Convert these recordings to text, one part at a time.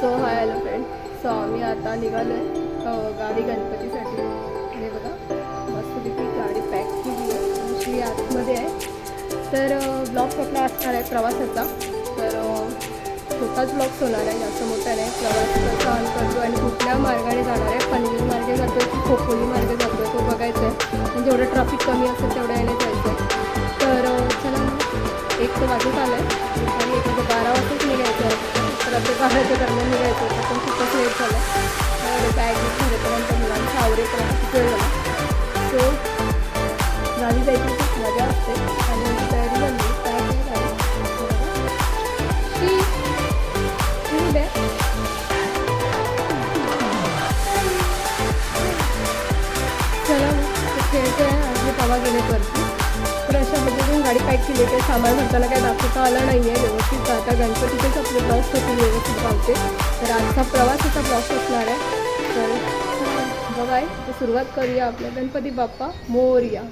So hi hello friend so आम्ही आता निघालो आहे गाडी गणपतीसाठी. आणि बघा मस्तपैकी गाडी पॅक केली आहे. आणि आतमध्ये आहे. तर ब्लॉग आपला असणार आहे प्रवासाचा. तर छोटाच ब्लॉग्स होणार आहे. जास्त मोठा नाही. प्रवास कसा ऑन करतो आणि कुठल्या मार्गाने जाणार आहे? पनवेल मार्गे जातो की खोपोली मार्गे जातो आहे तो बघायचा आहे आणि जेवढं ट्रॅफिक कमी असेल तेवढ्या याने जायचं आहे तर चला एक तर वाजत आलं तर दरम्यान निघायचं होतं. पण खूपच लेट झालं. आहे बॅग भरेपर्यंत मुलांच्या आवरेपर्यंत खूप वेळ झाला सो गाडी जायची खूप मजा असते. आणि आमची तयारी झाली. काय चला मग. खेळते आणि पवा गेले वरती तर अशा पद्धतीने गाडी पॅक केली काही सामान भरताना काही दाखवता आलं नाही आहे व्यवस्थित आता गणपतीचेच आपले ब्लॉग्स होतील व्यवस्थित पावते तर आजचा प्रवासाचा प्रवास असणार आहे. तर बघाय तर सुरुवात करूया आपल्या गणपती बाप्पा मोरया.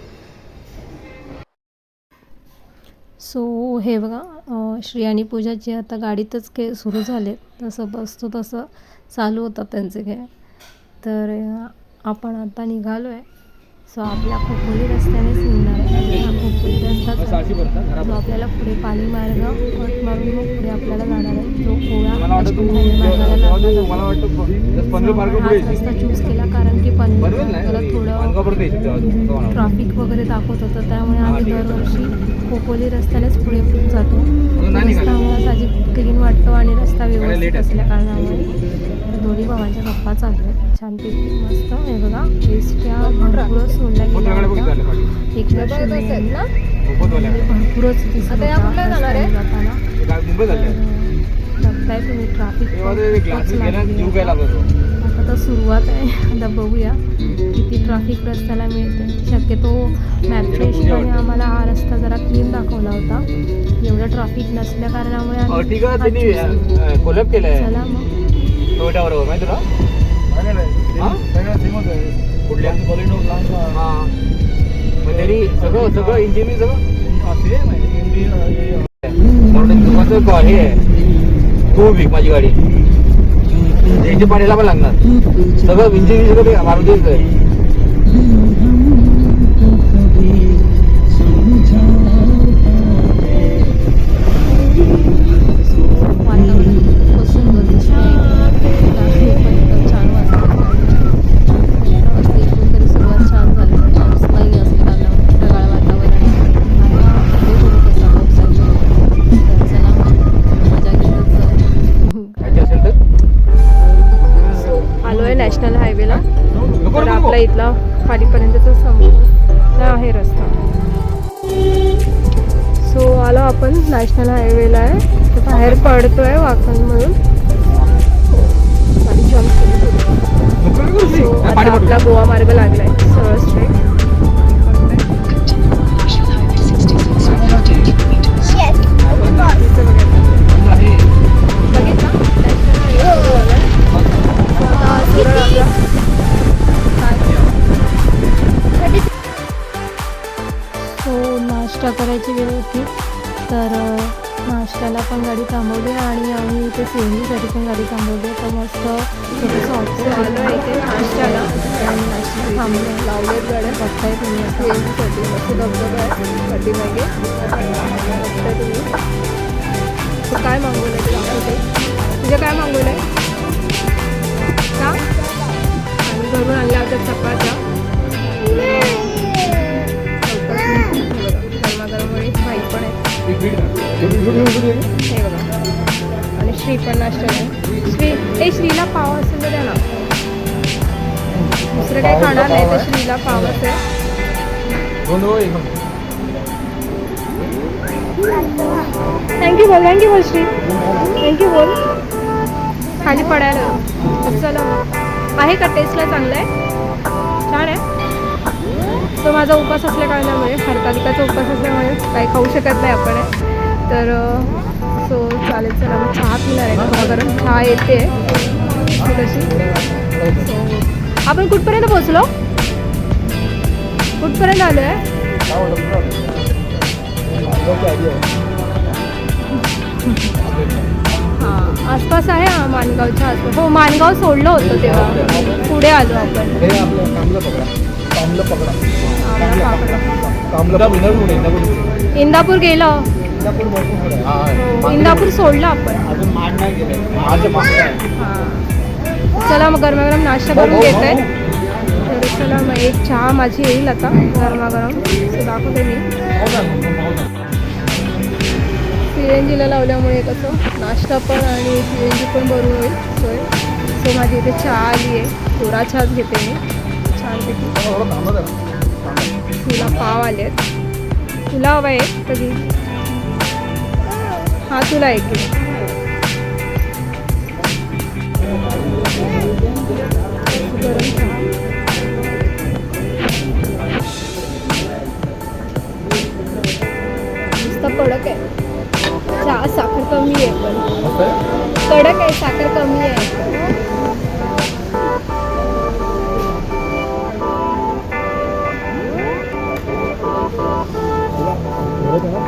सो हे बघा श्री आणि पूजाची आता गाडीतच खेळ सुरू झाले. तसं बसतो तसं चालू होतात त्यांचे खेळ. तर आपण आता निघालो आहे सो आपल्या खोपोली रस्त्यानेच हा. जो आपल्याला पुढे पाणी मार्ग कट मारून मग पुढे आपल्याला जाणार आहे जो हायवे मार्गाला आपण पुढे हाच रस्ता चूज केला कारण की पनवेल मार्गाला नाही थोडं. ट्रॅफिक वगैरे दाखवत होतं त्यामुळे आम्ही. दरवर्षी खोपोली रस्त्यानेच पुढे जातो. क्लीन वाटतो आणि रस्ता व्यवस्थित. असल्या कारणामुळे. दोन्ही भावांच्या गप्पा चालू आहेत. छानपैकी मस्त. हे बघा एसट्या भरपूरच सोडल्या खूप गेल्या ना? खूपच वाल्या. भरपूरच दिसत आता या होता कुठल्या जाणार आहे? रस्त्याने जाताना बघताय तुम्ही ट्रॅफिक आता सुरुवात आहे. आता बघूया किती ट्रॅफिक रस्त्याला मिळते. शक्यतो मॅपच्या हिशोबाने आम्हाला हा रस्ता जरा क्लीन दाखवला होता. एवढं ट्रॅफिक नसल्या कारणामुळे हा केला. कोलॅप चला मग. माहिती तुला हा? कुठल्या? हा. सगळं सगळं सगळं? म्हणून हे आहे. टू वीक माझी गाडी. इंजिन पाण्याला पण लागणार. सगळं इंजिन सगळं ते मारुतीच आहे आपण नॅशनल हायवेला आहे. तर बाहेर पडतोय जम्प केली. पाणी पडलं. आपला गोवा मार्ग लागलाय. सरळ स्ट्रेट तर नाश्त्याला पण गाडी थांबवली आणि आम्ही इथे सीएनजीसाठी पण गाडी थांबवली. तर मस्त छोटंसं हॉटेल इथे नाश्त्याला. आणि नाश्ता थांबले. लावलेत गाड्या. बघताय तुम्ही सीएनजीसाठी मस्त धबधबा आहे पाठीमागे बघताय तुम्ही तू काय मागवलं आहे ते दाखवते तुझं काय मागवलं आहे का आणि घरून आणल्या होत्या चपात्या. गरमागरम भाई पण आहे हे बघा आणि श्री पण नाश्ता श्री ए श्रीला पाव असेल तर द्या ना दुसरं काही खाणार नाही तर श्रीला पाव आहे थँक्यू बोल थँक्यू बोल श्री थँक्यू बोल खाली पडायला. चला आहे का? टेस्टला चांगलं आहे? छान आहे? तो माझा उपास असल्या कारणामुळे हरतालिकाचा उपास असल्यामुळे काही खाऊ शकत नाही आपण. तर सो चालेल चला मग चहा पिणार आहे गरम गरम चहा येते. तशी सो आपण कुठपर्यंत पोचलो कुठपर्यंत आलो आहे हां आसपास आहे हा माणगावच्या आसपास. हो माणगाव सोडलं होतं तेव्हा. पुढे आलो आपण. हे इंदापूर गेलं. इंदापूर. हो, हा. सोडलं आपण. हां. चला मग गरमागरम नाश्ता करून घेत आहे तर चला मग एक चहा माझी येईल आता गरमागरम. दाखवते मी. सी एन जीला लावल्यामुळे कसं नाश्ता पण आणि सी एन जी पण भरून होईल. सोय सो माझी इथे चहा आली आहे. कोरा चहाच घेते मी. छानपैकी थोडं. तुला पाव आले तुला हवा आहे कधी हा तुला एक कडक आहे. साखर कमी आहे पण? कडक आहे साखर कमी आहे. 我怎么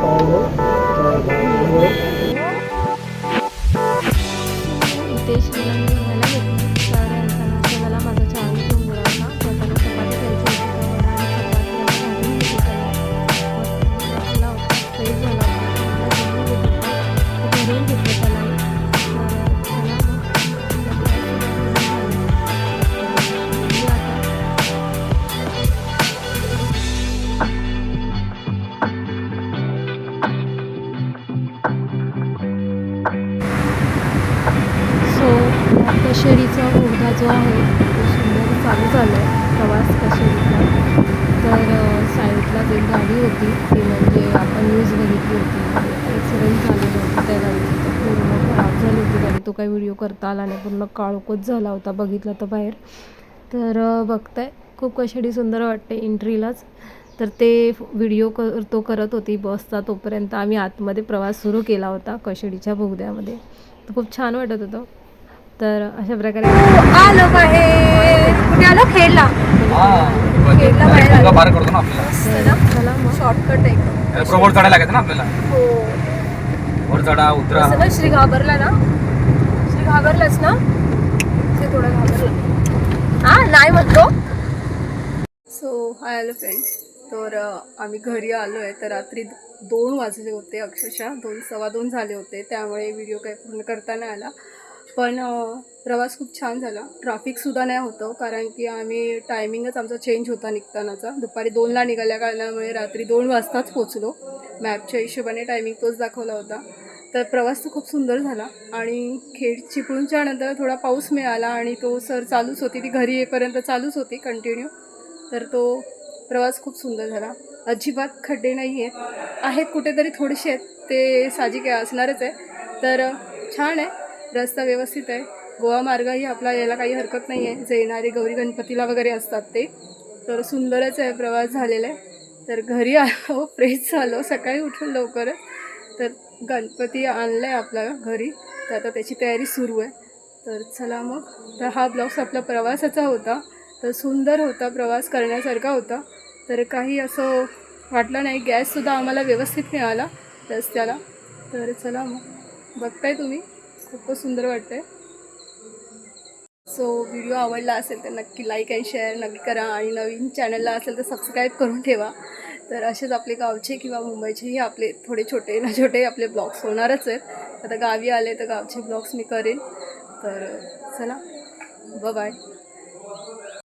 nó. चालू झालं आहे प्रवास कशेरीचा तर अ, साईडलाच एक गाडी होती ती म्हणजे आपण न्यूज बघितली होती. ॲक्सिडेंट झालेलं होतं त्या गाडीचं. पूर्ण खराब झाली होती गाडी तो काही व्हिडिओ करता आला नाही. पूर्ण काळोखच झाला होता बघितला तर बाहेर. तर बघताय. खूप कशाडी सुंदर वाटते एंट्रीलाच तर ते व्हिडिओ कर तो करत होती बसचा. तोपर्यंत आम्ही आतमध्ये प्रवास सुरू केला होता कशेडीच्या बोगद्यामध्ये. खूप छान वाटत होतं. तर अशा प्रकारे आलो बाहेर! कुठे आलो? खेळला. हा. खेळला बाहेर आलो. करतो ना आपल्याला. चला मग. शॉर्टकट आहे. चढायला ना आपल्याला. हो. वर चढा उतरा. असं ना श्री घाबरला ना? श्री घाबरलास ना? ते थोडं घाबरला. हा नाही म्हणतो. सो हाय हॅलो फ्रेंड्स तर अ, आम्ही घरी आलो आहे तर रात्री दोन वाजले होते अक्षरशः. दोन सव्वा दोन झाले होते. त्यामुळे व्हिडिओ काही पूर्ण करता नाही आला. पण प्रवास खूप छान झाला. ट्रॅफिकसुद्धा नाही होतं कारण की आम्ही टायमिंगच आमचा चेंज होता निघतानाचा. दुपारी दोनला निघाल्या कारणामुळे रात्री दोन वाजताच पोचलो मॅपच्या हिशोबाने टायमिंग तोच दाखवला होता. तर प्रवास तर खूप सुंदर झाला आणि खेड चिपळूणच्या नंतर थोडा पाऊस मिळाला आणि तो सर चालूच होती. ती घरी येईपर्यंत चालूच होती कंटिन्यू तर तो प्रवास खूप सुंदर झाला. अजिबात खड्डे नाही आहेत आहेत कुठेतरी थोडेसे आहेत ते साजिक आहे असणारच आहे. तर छान आहे. रस्ता व्यवस्थित आहे. गोवा मार्गही आपला यायला काही हरकत नाही आहे जे येणारे गौरी गणपतीला वगैरे असतात ते. तर सुंदरच आहे प्रवास झालेला आहे. तर घरी आलो फ्रेश झालो सकाळी उठून लवकरच. तर गणपती आणला आहे आपल्या घरी. तर आता त्याची तयारी सुरू आहे. तर चला मग. तर हा ब्लॉग्स आपला प्रवासाचा होता. तर सुंदर होता प्रवास करण्यासारखा होता. तर काही असं वाटलं नाही. गॅससुद्धा आम्हाला व्यवस्थित मिळाला. रस्त्याला तर चला मग. बघताय तुम्ही. खूपच सुंदर वाटतंय. सो व्हिडिओ आवडला असेल तर नक्की लाईक अँड शेअर नक्की करा आणि नवीन चॅनलला असेल तर सबस्क्राईब करून ठेवा. तर असेच आपले गावचे किंवा मुंबईचेही आपले थोडे छोटे ना छोटे आपले ब्लॉग्स होणारच आहेत. आता गावी आले तर गावचे ब्लॉग्स मी करेन. तर चला बाय